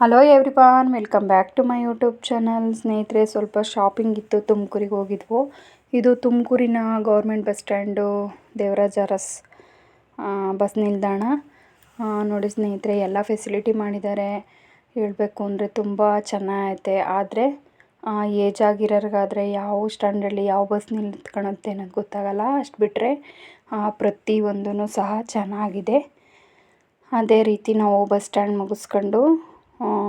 Hello everyone welcome back to my YouTube channel ಸ್ನೇಹಿತರೆ, ಸ್ವಲ್ಪ shopping ಇತ್ತು, ತುಮಕೂರಿಗೆ ಹೋಗಿದ್ವು. ಇದು ತುಮಕೂರಿನ government bus stand Devaraj Urs bus ನಿಲ್ದಾಣ. ನೋಡಿ ಸ್ನೇಹಿತರೆ, ಎಲ್ಲ ಫೆಸಿಲಿಟಿ ಮಾಡಿದ್ದಾರೆ. ಹೇಳಬೇಕು ಅಂದರೆ ತುಂಬ ಚೆನ್ನಾಗೈತೆ. ಆದರೆ ಏಜ್ ಆಗಿರೋರಿಗಾದರೆ ಯಾವ ಸ್ಟ್ಯಾಂಡಲ್ಲಿ ಯಾವ ಬಸ್ ನಿಲ್ತ್ಕೊಳುತ್ತೆ ಅನ್ನೋದು ಗೊತ್ತಾಗಲ್ಲ. ಅಷ್ಟು ಬಿಟ್ಟರೆ ಪ್ರತಿಯೊಂದೂ ಸಹ ಚೆನ್ನಾಗಿದೆ. ಅದೇ ರೀತಿ ನಾವು ಬಸ್ ಸ್ಟ್ಯಾಂಡ್ ಮುಗಿಸ್ಕೊಂಡು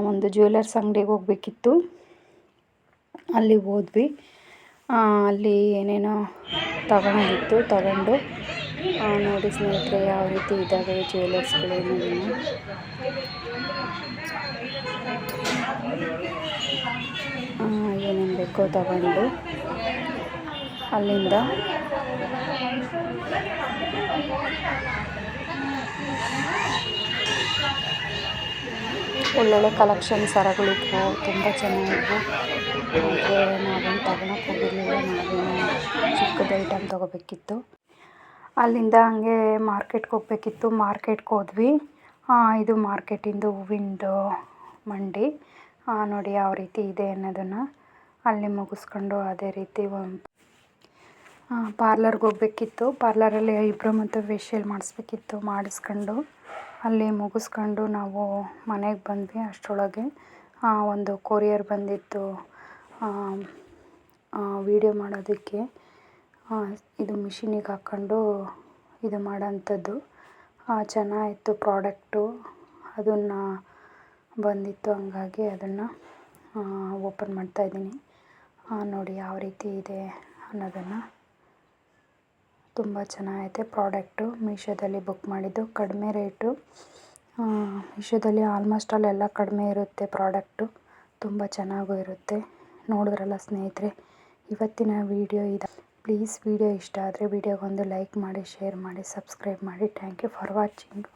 ಒಂದು ಜ್ಯುವೆಲರ್ಸ್ ಅಂಗಡಿಗೆ ಹೋಗಬೇಕಿತ್ತು. ಅಲ್ಲಿ ಹೋದ್ವಿ. ಅಲ್ಲಿ ಏನೇನೋ ತಗೊಳೋದಿತ್ತು ತಗೊಂಡು ನೋಡಿ ಸ್ನೇಹಿತರೆ ಯಾವ ರೀತಿ ಇದ್ದಾವೆ ಜ್ಯುವೆಲರ್ಸ್ಗಳು ಏನೇನು. ಏನೇನು ಬೇಕೋ ತಗೊಂಡು, ಅಲ್ಲಿಂದ ಒಳ್ಳೊಳ್ಳೆ ಕಲೆಕ್ಷನ್ ಸರಗಳಿದ್ವು ತುಂಬ ಚೆನ್ನಾಗಿದ್ವು. ಆದರೆ ನಾವೇನು ತಗೊಳಕ್ಕೆ ಹೋಗಿರಲಿಲ್ಲ, ನಾವೇನು ಚಿಕ್ಕದು ಐಟಮ್ ತೊಗೋಬೇಕಿತ್ತು. ಅಲ್ಲಿಂದ ಹಂಗೆ ಮಾರ್ಕೆಟ್ಗೆ ಹೋಗ್ಬೇಕಿತ್ತು. ಮಾರ್ಕೆಟ್ಗೆ ಹೋದ್ವಿ. ಇದು ಮಾರ್ಕೆಟಿಂದು ಹೂವಿಂದು ಮಂಡಿ. ನೋಡಿ ಯಾವ ರೀತಿ ಇದೆ ಅನ್ನೋದನ್ನು ಅಲ್ಲಿ ಮುಗಿಸ್ಕೊಂಡು ಅದೇ ರೀತಿ ಒಂದು ಪಾರ್ಲರ್ಗೆ ಹೋಗ್ಬೇಕಿತ್ತು. ಪಾರ್ಲರಲ್ಲಿ ಐಬ್ರೋ ಮತ್ತು ಫೇಶಿಯಲ್ ಮಾಡಿಸ್ಬೇಕಿತ್ತು, ಮಾಡಿಸ್ಕೊಂಡು. ಅಲ್ಲಿ ಮುಗಿಸ್ಕೊಂಡು ನಾವು ಮನೆಗೆ ಬಂದ್ವಿ ಅಷ್ಟರೊಳಗೆ. ಒಂದು ಕೊರಿಯರ್ ಬಂದಿತ್ತು. ವೀಡಿಯೋ ಮಾಡೋದಕ್ಕೆ. ಇದು ಮಿಷಿನಿಗೆ ಹಾಕ್ಕೊಂಡು ಇದು ಮಾಡೋಂಥದ್ದು. ಚೆನ್ನಾಗಿತ್ತು ಪ್ರಾಡಕ್ಟು. ಅದನ್ನು ಬಂದಿತ್ತು ಹಂಗಾಗಿ ಅದನ್ನು ಓಪನ್ ಮಾಡ್ತಾಯಿದ್ದೀನಿ ನೋಡಿ ಯಾವ ರೀತಿ ಇದೆ ಅನ್ನೋದನ್ನು. ತುಂಬ ಚೆನ್ನಾಗೈತೆ ಪ್ರಾಡಕ್ಟು. ಮೀಶೋದಲ್ಲಿ ಬುಕ್ ಮಾಡಿದ್ದು. ಕಡಿಮೆ ರೇಟು. ಮೀಶೋದಲ್ಲಿ ಆಲ್ಮೋಸ್ಟ್ ಆಲ್ ಎಲ್ಲ ಕಡಿಮೆ ಇರುತ್ತೆ ಪ್ರಾಡಕ್ಟು. ತುಂಬ ಚೆನ್ನಾಗೂ ಇರುತ್ತೆ. ನೋಡಿದ್ರಲ್ಲ ಸ್ನೇಹಿತರೆ, ಇವತ್ತಿನ ವಿಡಿಯೋ ಇದೆ. ಪ್ಲೀಸ್ ವಿಡಿಯೋ ಇಷ್ಟ ಆದರೆ ವೀಡಿಯೋಗೊಂದು ಲೈಕ್ ಮಾಡಿ, ಶೇರ್ ಮಾಡಿ, ಸಬ್ಸ್ಕ್ರೈಬ್ ಮಾಡಿ. Thank you for watching.